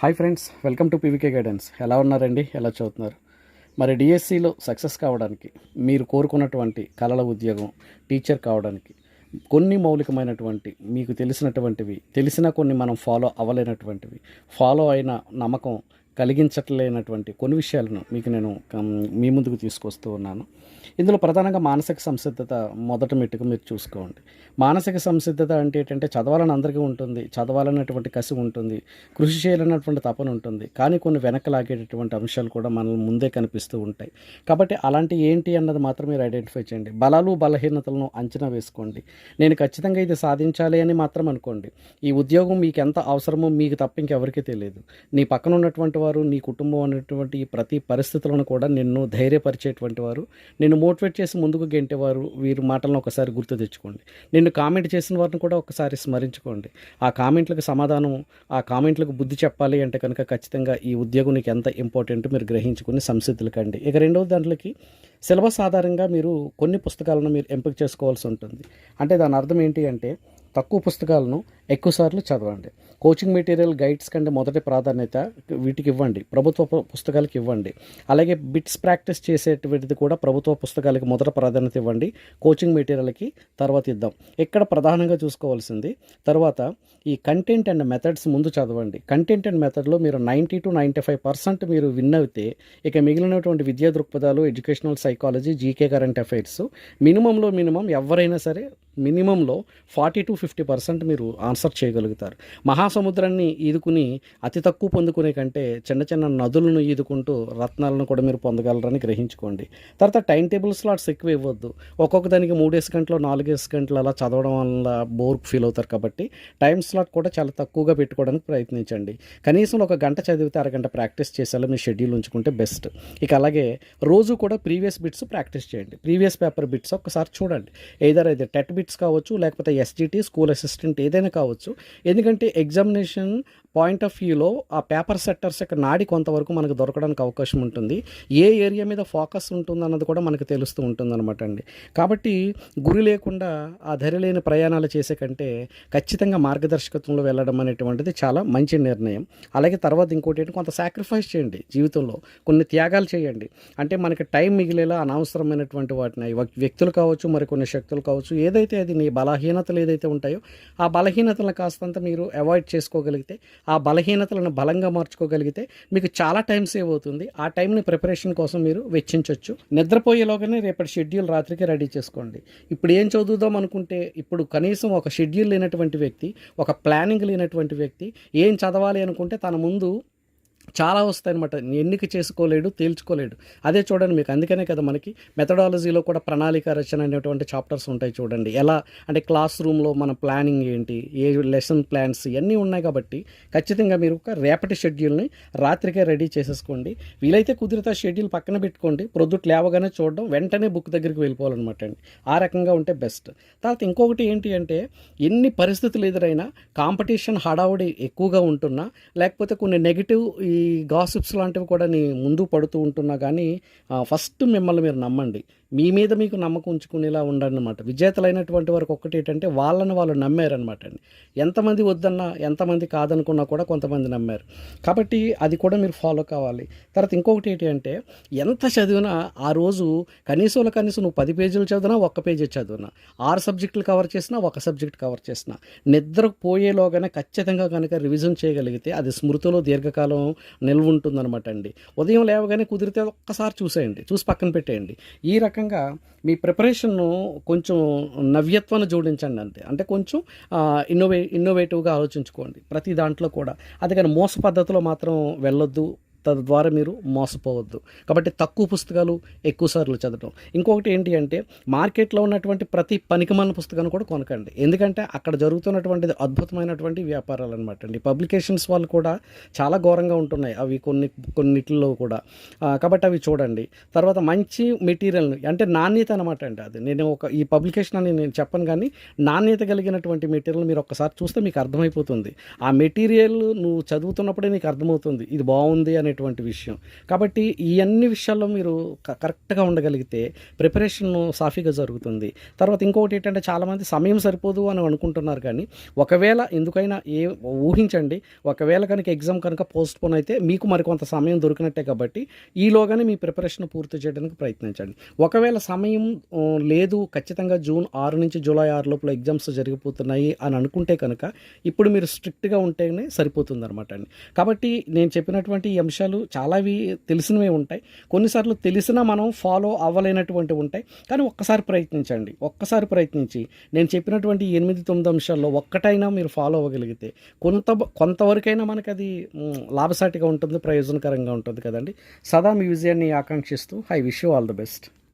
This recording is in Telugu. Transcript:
Hi friends welcome to PVK guidance. ఎలా ఉన్నారండి? ఎలా చదువుతున్నారు? మరి డిఎస్సిలో సక్సెస్ కావడానికి మీరు కోరుకున్నటువంటి కళల ఉద్యోగం టీచర్ కావడానికి కొన్ని మౌలికమైనటువంటి మీకు తెలిసినటువంటివి తెలిసిన కొన్ని మనం ఫాలో అవ్వలేనటువంటివి ఫాలో అయిన నమ్మకం కలిగించట్లేనటువంటి కొన్ని విషయాలను మీకు నేను మీ ముందుకు తీసుకొస్తూ ఉన్నాను. ఇందులో ప్రధానంగా మానసిక సంసిద్ధత మొదట మెట్టుకు మీరు చూసుకోండి. మానసిక సంసిద్ధత అంటే ఏంటంటే చదవాలని అందరికీ ఉంటుంది చదవాలన్నటువంటి కసి ఉంటుంది కృషి చేయాలన్నటువంటి తపన ఉంటుంది. కానీ కొన్ని వెనక్కి లాగేటటువంటి అంశాలు కూడా మన ముందే కనిపిస్తూ ఉంటాయి. కాబట్టి అలాంటి ఏంటి అన్నది మాత్రం మీరు ఐడెంటిఫై చేయండి. బలాలు బలహీనతలను అంచనా వేసుకోండి. నేను ఖచ్చితంగా ఇది సాధించాలి అని మాత్రం అనుకోండి. ఈ ఉద్యోగం మీకు ఎంత అవసరమో మీకు తప్ప ఇంకెవరికీ తెలియదు. నీ పక్కన ఉన్నటువంటి వారు నీ కుటుంబం అనేటువంటి ఈ ప్రతి పరిస్థితులను కూడా నిన్ను ధైర్యపరిచేటువంటి వారు నిన్ను మోటివేట్ చేసి ముందుకు గెంటేవారు వీరి మాటలను ఒకసారి గుర్తు తెచ్చుకోండి. నిన్ను కామెంట్ చేసిన వారిని కూడా ఒకసారి స్మరించుకోండి. ఆ కామెంట్లకు సమాధానం ఆ కామెంట్లకు బుద్ధి చెప్పాలి అంటే కనుక ఖచ్చితంగా ఈ ఉద్యోగం నీకు ఎంత ఇంపార్టెంట్ మీరు గ్రహించుకుని సంసిద్ధులు కండి. ఇక రెండవ దాంట్లోకి సిలబస్ ఆధారంగా మీరు కొన్ని పుస్తకాలను మీరు ఎంపిక చేసుకోవాల్సి ఉంటుంది. అంటే దాని అర్థం ఏంటి అంటే తక్కువ పుస్తకాలను ఎక్కువసార్లు చదవండి. కోచింగ్ మెటీరియల్ గైడ్స్ కంటే మొదటి ప్రాధాన్యత వీటికి ఇవ్వండి. ప్రభుత్వ పుస్తకాలకు ఇవ్వండి. అలాగే బిట్స్ ప్రాక్టీస్ చేసేటువంటిది కూడా ప్రభుత్వ పుస్తకాలకి మొదట ప్రాధాన్యత ఇవ్వండి. కోచింగ్ మెటీరియల్కి తర్వాత ఇద్దాం. ఇక్కడ ప్రధానంగా చూసుకోవాల్సింది తర్వాత ఈ కంటెంట్ అండ్ మెథడ్స్ ముందు చదవండి. కంటెంట్ అండ్ మెథడ్లో మీరు ninety to ninety five percent మీరు విన్ అయితే ఇక మిగిలినటువంటి విద్యా దృక్పథాలు educational psychology GK current affairs మినిమంలో minimum ఎవరైనా సరే మినిమంలో ఫార్టీ టు ఫిఫ్టీ పర్సెంట్ మీరు ఆన్సర్ చేయగలుగుతారు. మహాసముద్రాన్ని ఈదుకుని అతి తక్కువ పొందుకునే కంటే చిన్న చిన్న నదులను ఈదుకుంటూ రత్నాలను కూడా మీరు పొందగలరని గ్రహించుకోండి. తర్వాత టైం టేబుల్ స్లాట్స్ ఎక్కువ ఇవ్వద్దు. ఒక్కొక్క దానికి మూడేసి గంటలు నాలుగేసి గంటలు అలా చదవడం వల్ల బోర్ ఫీల్ అవుతారు కాబట్టి టైం స్లాట్ కూడా చాలా తక్కువగా పెట్టుకోవడానికి ప్రయత్నించండి. కనీసం ఒక గంట చదివితే అరగంట ప్రాక్టీస్ చేసేలా మీ షెడ్యూల్ ఉంచుకుంటే బెస్ట్. ఇక అలాగే రోజు కూడా ప్రీవియస్ బిట్స్ ప్రాక్టీస్ చేయండి. ప్రీవియస్ పేపర్ బిట్స్ ఒకసారి చూడండి. ఏదైనా అయితే టెట్ బిట్ బిట్స్ కావచ్చు లేకపోతే ఎస్జిటి స్కూల్ అసిస్టెంట్ ఏదైనా కావచ్చు. ఎందుకంటే ఎగ్జామినేషన్ పాయింట్ ఆఫ్ వ్యూలో ఆ పేపర్ సెట్టర్స్ యొక్క నాడి కొంతవరకు మనకు దొరకడానికి అవకాశం ఉంటుంది. ఏ ఏరియా మీద ఫోకస్ ఉంటుంది అన్నది కూడా మనకు తెలుస్తూ ఉంటుంది అనమాట అండి. కాబట్టి గురి లేకుండా ఆ ధర లేని ప్రయాణాలు చేసే కంటే ఖచ్చితంగా మార్గదర్శకత్వంలో వెళ్ళడం అనేటువంటిది చాలా మంచి నిర్ణయం. అలాగే తర్వాత ఇంకోటి ఏంటి కొంత సాక్రిఫైస్ చేయండి జీవితంలో. కొన్ని త్యాగాలు చేయండి. అంటే మనకి టైం మిగిలేలా అనవసరమైనటువంటి వాటిని వ్యక్తులు కావచ్చు మరి కొన్ని శక్తులు కావచ్చు ఏదైతే అది నీ బలహీనతలు ఏదైతే ఉంటాయో ఆ బలహీనతలను కాస్తంత మీరు అవాయిడ్ చేసుకోగలిగితే ఆ బలహీనతలను బలంగా మార్చుకోగలిగితే మీకు చాలా టైం సేవ్ అవుతుంది. ఆ టైంని ప్రిపరేషన్ కోసం మీరు వెచ్చించవచ్చు నిద్రపోయేలోగానే రేపటి షెడ్యూల్ రాత్రికి రెడీ చేసుకోండి. ఇప్పుడు ఏం చదువుదాం అనుకుంటే ఇప్పుడు కనీసం ఒక షెడ్యూల్ లేనటువంటి వ్యక్తి ఒక ప్లానింగ్ లేనటువంటి వ్యక్తి ఏం చదవాలి అనుకుంటే తన ముందు చాలా వస్తాయన్నమాట. ఎన్నిక చేసుకోలేడు తేల్చుకోలేడు. అదే చూడండి మీకు అందుకనే కదా మనకి మెథడాలజీలో కూడా ప్రణాళిక రచన అనేటువంటి చాప్టర్స్ ఉంటాయి చూడండి. ఎలా? అంటే క్లాస్ రూమ్లో మన ప్లానింగ్ ఏంటి? ఏ లెసన్ ప్లాన్స్ ఇవన్నీ ఉన్నాయి కాబట్టి ఖచ్చితంగా మీరు ఒక రేపటి షెడ్యూల్ని రాత్రికే రెడీ చేసేసుకోండి. వీలైతే కుదిరితే షెడ్యూల్ పక్కన పెట్టుకోండి. ప్రొద్దుట్ లేవగానే చూడడం వెంటనే బుక్ దగ్గరికి వెళ్ళిపోవాలన్నమాట అండి. ఆ రకంగా ఉంటే బెస్ట్ తర్వాత ఇంకొకటి ఏంటి అంటే ఎన్ని పరిస్థితులు ఎదురైనా కాంపిటీషన్ హడావుడి ఎక్కువగా ఉంటున్నా లేకపోతే కొన్ని నెగిటివ్ ఈ గాసిప్స్ లాంటివి కూడా నీ ముందు పడుతూ ఉంటున్నా కానీ ఫస్ట్ మిమ్మల్ని మీరు నమ్మండి. మీ మీద మీకు నమ్మకం ఉంచుకునేలా ఉండండి అనమాట విజేతలైనటువంటి వారికి ఒక్కటి ఏంటంటే వాళ్ళని వాళ్ళు నమ్మారనమాట అండి. ఎంతమంది వద్దన్నా ఎంతమంది కాదనుకున్నా కూడా కొంతమంది నమ్మారు. కాబట్టి అది కూడా మీరు ఫాలో కావాలి. తర్వాత ఇంకొకటి ఏంటి అంటే ఎంత చదివినా ఆ రోజు కనీసంలో కనీసం నువ్వు పది పేజీలు చదివినా ఒక్క పేజీ చదివినా ఆరు సబ్జెక్టులు కవర్ చేసినా ఒక సబ్జెక్ట్ కవర్ చేసినా నిద్రపోయేలోగానే ఖచ్చితంగా కనుక రివిజన్ చేయగలిగితే అది స్మృతిలో దీర్ఘకాలం నిల్వ ఉంటుందన్నమాట అండి. ఉదయం లేవగానే కుదిరితే ఒక్కసారి చూసేయండి. చూసి పక్కన పెట్టేయండి. ఈ రకం రకంగా మీ ప్రిపరేషన్ను కొంచెం నవ్యత్వాన్ని జోడించండి అంతే. అంటే కొంచెం ఇన్నోవే ఇన్నోవేటివ్గా ఆలోచించుకోండి. ప్రతి దాంట్లో కూడా. అదే కానీ మోస పద్ధతిలో మాత్రం వెళ్ళొద్దు. తద్వారా మీరు మోసపోవద్దు. కాబట్టి తక్కువ పుస్తకాలు ఎక్కువ సార్లు చదవడం ఇంకొకటి ఏంటి అంటే మార్కెట్లో ఉన్నటువంటి ప్రతి పనికిమాలిన పుస్తకాన్ని కూడా కొనకండి. ఎందుకంటే అక్కడ జరుగుతున్నటువంటిది అద్భుతమైనటువంటి వ్యాపారాలు అనమాట అండి. పబ్లికేషన్స్ వాళ్ళు కూడా చాలా ఘోరంగా ఉంటున్నాయి అవి కొన్ని కొన్నిటిలో కూడా. కాబట్టి అవి చూడండి. తర్వాత మంచి మెటీరియల్ని అంటే నాణ్యత అనమాట అండి అది. నేను ఒక ఈ పబ్లికేషన్ అని నేను చెప్పను కానీ నాణ్యత కలిగినటువంటి మెటీరియల్ మీరు ఒక్కసారి చూస్తే మీకు అర్థమైపోతుంది. ఆ మెటీరియల్ నువ్వు చదువుతున్నప్పుడే నీకు అర్థమవుతుంది. ఇది బాగుంది అనే అనేటువంటి విషయం. కాబట్టి ఈ అన్ని విషయాల్లో మీరు క- కరెక్ట్గా ఉండగలిగితే ప్రిపరేషన్ సాఫీగా జరుగుతుంది. తర్వాత ఇంకొకటి ఏంటంటే చాలామంది సమయం సరిపోదు అని అనుకుంటున్నారు కానీ ఒకవేళ ఎందుకైనా ఏ ఊహించండి ఒకవేళ కనుక ఎగ్జామ్ కనుక పోస్ట్ పోన్ అయితే మీకు మరికొంత సమయం దొరికినట్టే కాబట్టి ఈలోగానే మీ ప్రిపరేషన్ పూర్తి చేయడానికి ప్రయత్నించండి. ఒకవేళ సమయం లేదు ఖచ్చితంగా జూన్ ఆరు నుంచి జూలై ఆరు లోపల ఎగ్జామ్స్ జరిగిపోతున్నాయి అని అనుకుంటే కనుక ఇప్పుడు మీరు స్ట్రిక్ట్గా ఉంటేనే సరిపోతుంది అనమాట అండి. కాబట్టి నేను చెప్పినటువంటి ఈ అంశాలు చాలావి తెలిసినవే ఉంటాయి. కొన్నిసార్లు తెలిసినా మనం ఫాలో అవ్వలేనటువంటివి ఉంటాయి. కానీ ఒక్కసారి ప్రయత్నించండి. ఒక్కసారి ప్రయత్నించి నేను చెప్పినటువంటి ఎనిమిది తొమ్మిది అంశాల్లో ఒక్కటైనా మీరు ఫాలో అవ్వగలిగితే కొంత కొంతవరకైనా మనకి అది లాభసాటిగా ఉంటుంది ప్రయోజనకరంగా ఉంటుంది కదండి. సదా మీ విజయాన్ని ఆకాంక్షిస్తూ I wish you all the best